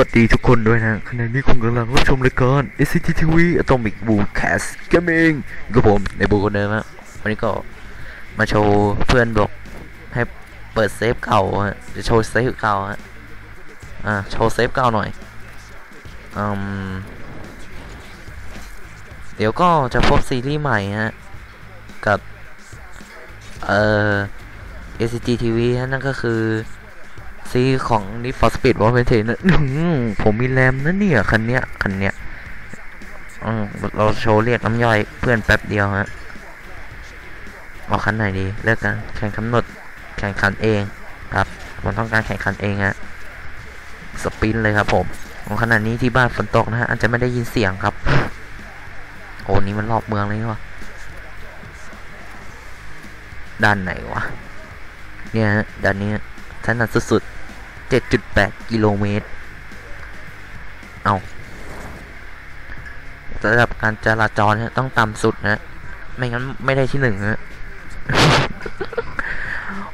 วัสดีทุกคนด้วยนะขณะนี้คุณกำลังรับชมรายการ SCTV Atomic Boomcast Gaming กับผมในบูคนเดิมฮะวันนี้ก็มาโชว์เพื่อนบอกให้เปิดเซฟเก่าฮะจะโชว์เซฟเก่าฮะอ่าโชว์เซฟเก่าหน่อยอืมเดี๋ยวก็จะพบซีรีส์ใหม่ฮะกับเอ่อ SCTV ฮะนั่นก็คือ ซีของนี่ฟอสปีดวอลเวนเทนนะอื้อหือผมมีแรมนะเนี่ยคันเนี้ยคันเนี้ยอืมเราโชว์เรียกน้ำย่อยเพื่อนแป๊บเดียวฮะเอาคันไหนดีเลือกกันแข่งกำหนดแข่งขันเองครับผมต้องการแข่งขันเองฮะสปินเลยครับผมของขนาดนี้ที่บ้านฝนตกนะฮะอาจจะไม่ได้ยินเสียงครับโอ้นี่มันรอบเมืองเลยวะด้านไหนวะเนี่ยฮะด้านนี้ถนัดสุดๆ 7.8 กิโลเมตร เอาระดับการจราจรเนี่ยต้องต่ำสุดนะ ไม่งั้นไม่ได้ที่หนึ่งนะ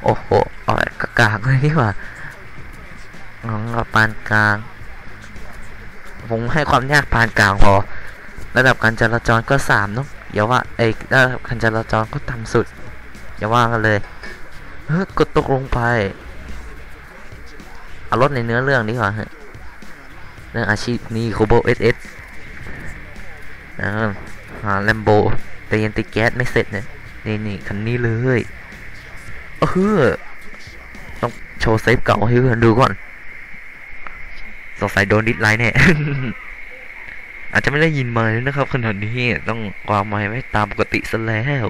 โอ้โหเอาแบบกางเลยดีกว่าน้องปานกลาง ผมให้ความยากปานกลางพอ ระดับการจราจรก็สามเนาะอย่าว่าไอ้ระดับการจราจรก็ต่ำสุด อย่าว่ากันเลย เฮ้ยกดตกลงไป เอารถในเนื้อเรื่องดีกว่าฮะเรื่องอาชีพนี่โคโบเอสเอสหาแลมโบแต่ยังติดแก๊สไม่เสร็จเนี่ยนี่นี่คันนี้เลยเออต้องโชว์เซฟเก่าให้เพื่อนดูก่อนสงสัยโดนดิสไลน์แน่อาจจะไม่ได้ยินมานะครับ ขนาดนี้ต้องวางไม้ไว้ตามปกติซะแล้ว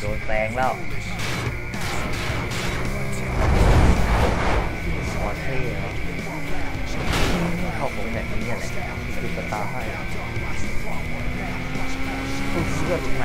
โดนแซงแล้วอ๋อเท่เหรอเข้าผมแบบนี้แหละคือสตาร์ให้อุ๊ยเลือดไหม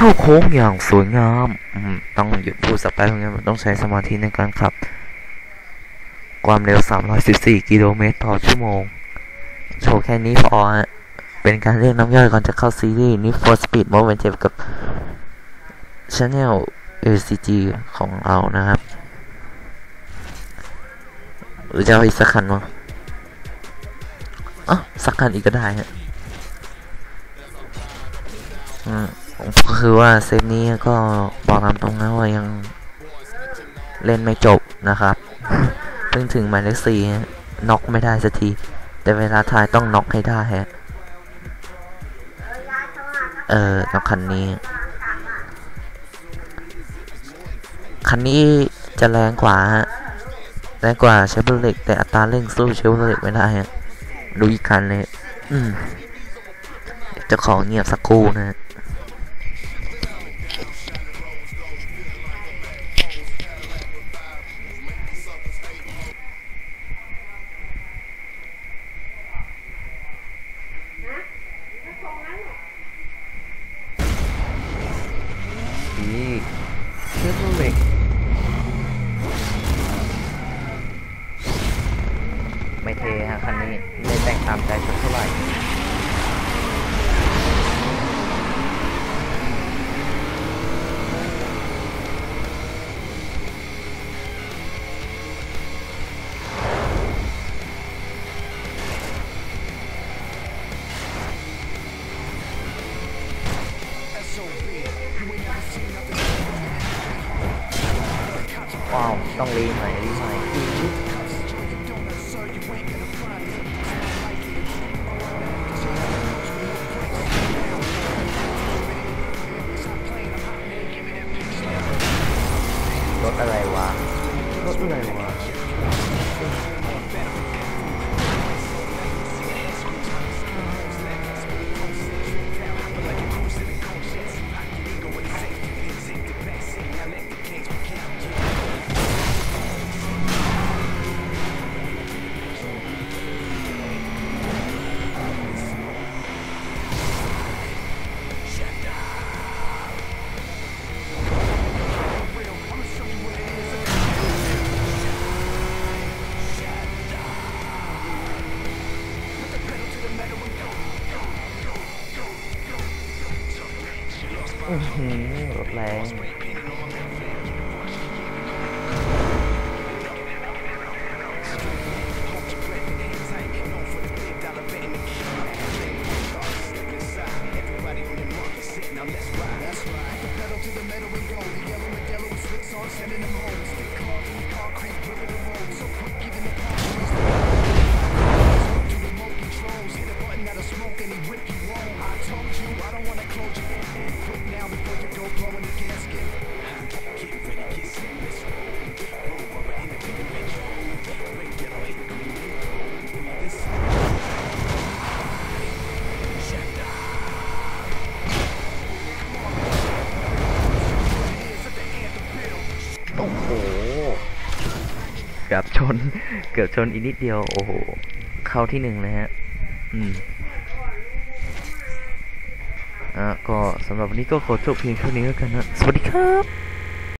เข้าโค้งอย่างสวยงามอืมต้องหยุดพูดสักแป๊บนึงนต้องใช้สมาธิในการขับ ความเร็ว 314 กิโลเมตรต่อชั่วโมง โชว์แค่นี้พอฮะ เป็นการเรียกน้ำย่อยก่อนจะเข้าซีรีส์ Need for Speed Most Wanted กับ Channel ACG ของเรานะครับหรือจะเอาอีกสักคันมั้งอะสักคันอีกก็ได้ฮะ อืม ก็คือว่าเซตนี้ก็บอกตามตรงนะว่ายังเล่นไม่จบนะครับ เพิ่งถึงหมายเลขสี่น็อกไม่ได้สักที แต่เวลาถ่ายต้องน็อกให้ได้ฮะ เออน็อกคันนี้ คันนี้จะแรงกว่าฮะ แรงกว่าเชฟโรเล็กแต่อัตราเร่งสู้เชฟโรเล็กไม่ได้ฮะ ดูอีกคันเลย อืมจะของเงียบสักครู่นะฮะ ว้าวต้องรีใหม่รีใหม่รถอะไรวะรถอะไรวะ sending them home. โอ้โห เกือบชน เกือบชนอีกนิดเดียว โอ้โห เข้าที่หนึ่งเลยฮะ อืมอะก็สำหรับวันนี้ก็ขอจบเพียงเท่านี้แล้วกันนะ สวัสดีครับ